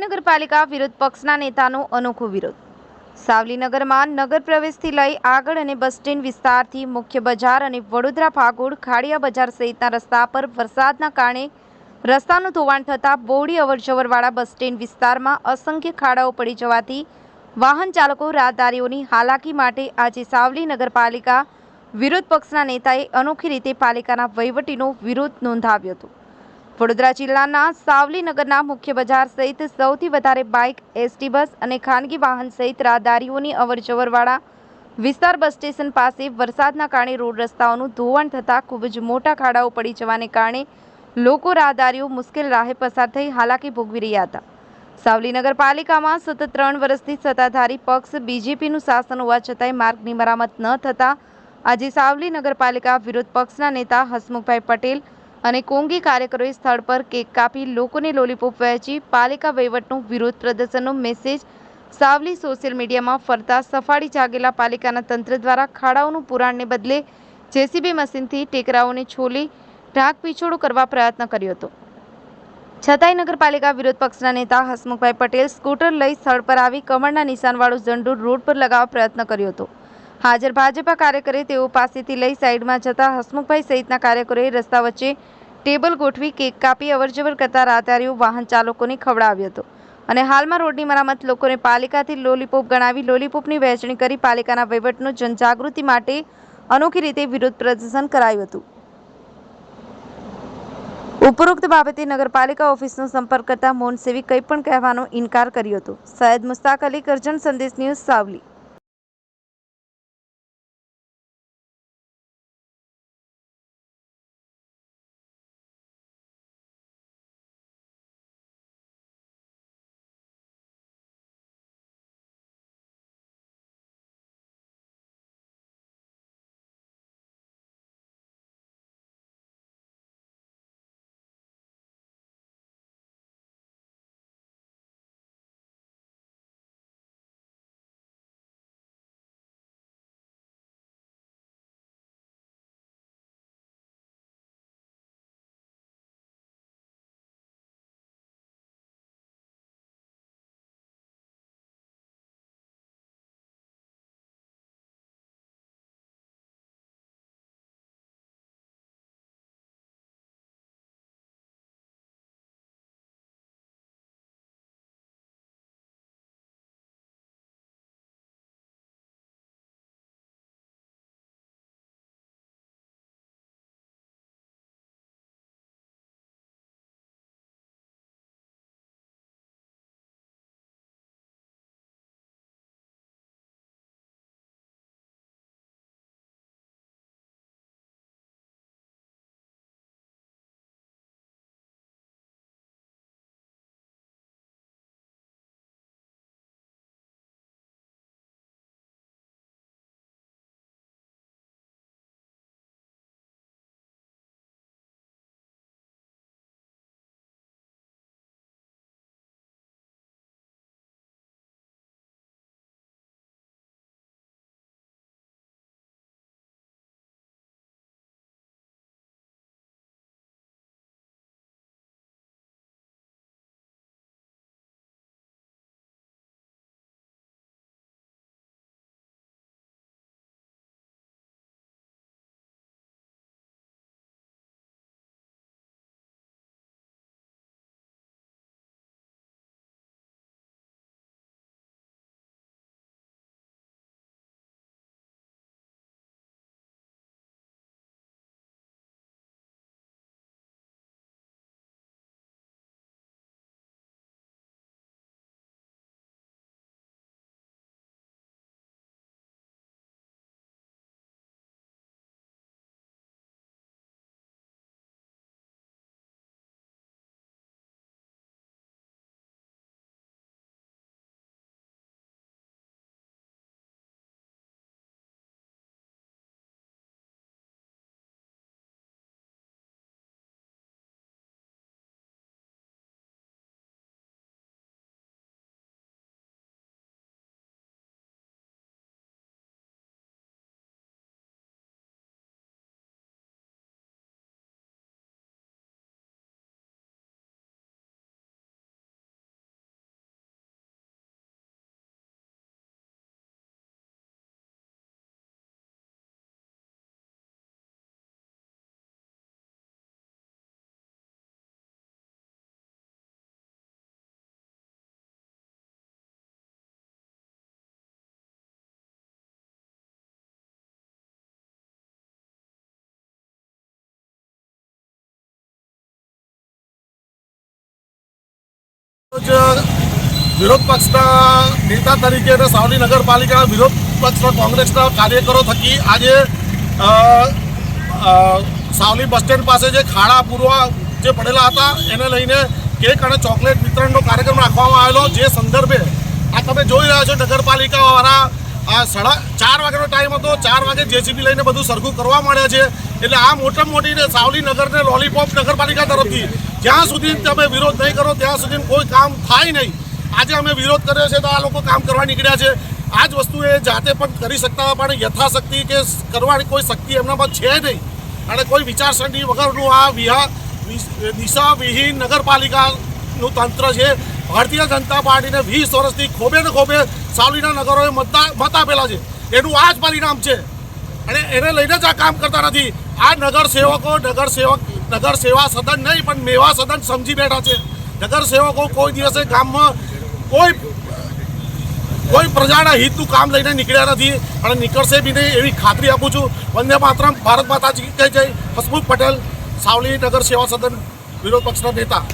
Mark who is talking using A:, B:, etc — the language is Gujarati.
A: નગરપાલિકા વિરુદ્ધ પક્ષના નેતાનો અનોખો વિરોધ. સાવલી નગરમાં નગર પ્રવેશથી લઈ આગળ અને બસ સ્ટેન્ડ વિસ્તારથી મુખ્ય બજાર અને વડોદરા ફાગોડ ખાડિયા બજાર સહિતના રસ્તા પર વરસાદના કારણે રસ્તાનું ધોવાણ થતાં બોડી અવરજવરવાળા બસ સ્ટેન્ડ વિસ્તારમાં અસંખ્ય ખાડાઓ પડી જવાથી વાહન ચાલકો રાહદારીઓની હાલાકી માટે આજે સાવલી નગરપાલિકા વિરોધ પક્ષના નેતાએ અનોખી રીતે પાલિકાના વહીવટીનો વિરોધ નોંધાવ્યો હતો. વડોદરા જિલ્લાના સાવલીનગરના મુખ્ય બજાર સહિત સૌથી વધારે બાઇક, એસટી બસ અને ખાનગી વાહન સહિત રાહદારીઓની અવરજવરવાળા વિસ્તાર બસ સ્ટેશન પાસે વરસાદના કારણે રોડ રસ્તાઓનું ધોવાણ થતાં ખૂબ જ મોટા ખાડાઓ પડી જવાને કારણે લોકો રાહદારીઓ મુશ્કેલ રાહે પસાર થઈ હાલાકી ભોગવી રહ્યા હતા. સાવલી નગરપાલિકામાં સતત ત્રણ વર્ષથી સત્તાધારી પક્ષ બીજેપીનું શાસન હોવા છતાંય માર્ગની મરામત ન થતાં આજે સાવલી નગરપાલિકા વિરોધ પક્ષના નેતા હસમુખભાઈ પટેલ અને કોંગી કાર્યકરોએ સ્થળ પર કેક કાપી લોકોને લોલીપોપ વહેંચી પાલિકા વહીવટનું વિરોધ પ્રદર્શનનો મેસેજ સાવલી સોશિયલ મીડિયામાં ફરતા સફાળી જાગેલા પાલિકાના તંત્ર દ્વારા ખાડાઓનું પુરાણને બદલે જેસીબી મશીનથી ટેકરાઓને છોલી ઢાંક પીછોડો કરવા પ્રયત્ન કર્યો હતો. છતાંય નગરપાલિકા વિરોધ પક્ષના નેતા હસમુખભાઈ પટેલ સ્કૂટર લઈ સ્થળ પર આવી કમળના નિશાનવાળું ઝંડુ રોડ પર લગાવવા પ્રયત્ન કર્યો હતો. હાજર ભાજપા કાર્યકરે તેઓ પાસેથી લઈ સાઈડમાં જતા હસમુખભાઈ સહિતના કાર્યકરોએ રસ્તા વચ્ચે ટેબલ ગોઠવી કેક કાપી અવરજવર કરતા રાહદારીઓ વાહન ચાલકોને ખવડાવ્યો હતો. અને હાલમાં રોડની મરામત લોકોને પાલિકાથી લોલીપોપ ગણાવી લોલીપોપની વહેંચણી કરી પાલિકાના વહીવટનો જનજાગૃતિ માટે અનોખી રીતે વિરોધ પ્રદર્શન કરાયું હતું. ઉપરોક્ત બાબતે નગરપાલિકા ઓફિસનો સંપર્ક કરતા મૌન સેવી કંઈ પણ કહેવાનો ઇનકાર કર્યો હતો. સૈયદ મુસ્તાક અલી કરજણ સંદેશ ન્યૂઝ સાવલી.
B: વિરોધ પક્ષના નેતા તરીકે અને સાવલી નગરપાલિકા વિરોધ પક્ષના કોંગ્રેસના કાર્યકરો થકી આજે સાવલી બસ સ્ટેન્ડ પાસે જે ખાડા પૂરવા જે પડેલા હતા, એને લઈને કેક અને ચોકલેટ વિતરણનો કાર્યક્રમ રાખવામાં આવેલો. જે સંદર્ભે આ તમે જોઈ રહ્યા છો નગરપાલિકાવાળા, આ સાડા ચાર વાગ્યાનો ટાઈમ હતો. ચાર વાગે જેસીબી લઈને બધું સરખું કરવા માંડ્યા છે. એટલે આ મોટી ને સાવલી નગરને લોલીપોપ નગરપાલિકા તરફથી જ્યાં સુધી તમે વિરોધ નહીં કરો, ત્યાં સુધી કોઈ કામ થાય નહીં. આજે અમે વિરોધ કર્યો છે તો આ લોકો કામ કરવા નીકળ્યા છે. આ જ વસ્તુ એ જાતે પણ કરી શકતા પણ યથાશક્તિ કે કરવાની કોઈ શક્તિ એમનામાં છે નહીં. અને કોઈ વિચારસરણી વગરનું આ વિહા દિશા વિહીન નગરપાલિકાનું તંત્ર છે. ભારતીય જનતા પાર્ટીને વીસ વર્ષથી ખોબે ને ખોબે સાવલીના નગરોએ મતદા, મત આપેલા છે. એનું આ જ પરિણામ છે. અને એને લઈને જ આ કામ કરતા નથી. આ નગર સેવકો નગર નગર સેવા સદન નહીં, પણ મેવા સદન સમજી બેઠા છે. નગર સેવકો કોઈ દિવસે ગામમાં કોઈ કોઈ પ્રજાના હિતનું કામ લઈને નીકળ્યા નથી. અને નીકળશે બી નહીં એવી ખાતરી આપું છું. વંદે માત્ર ભારત માતાજી કહે છે હસમુખ પટેલ, સાવલી નગર સેવા સદન વિરોધ પક્ષના નેતા.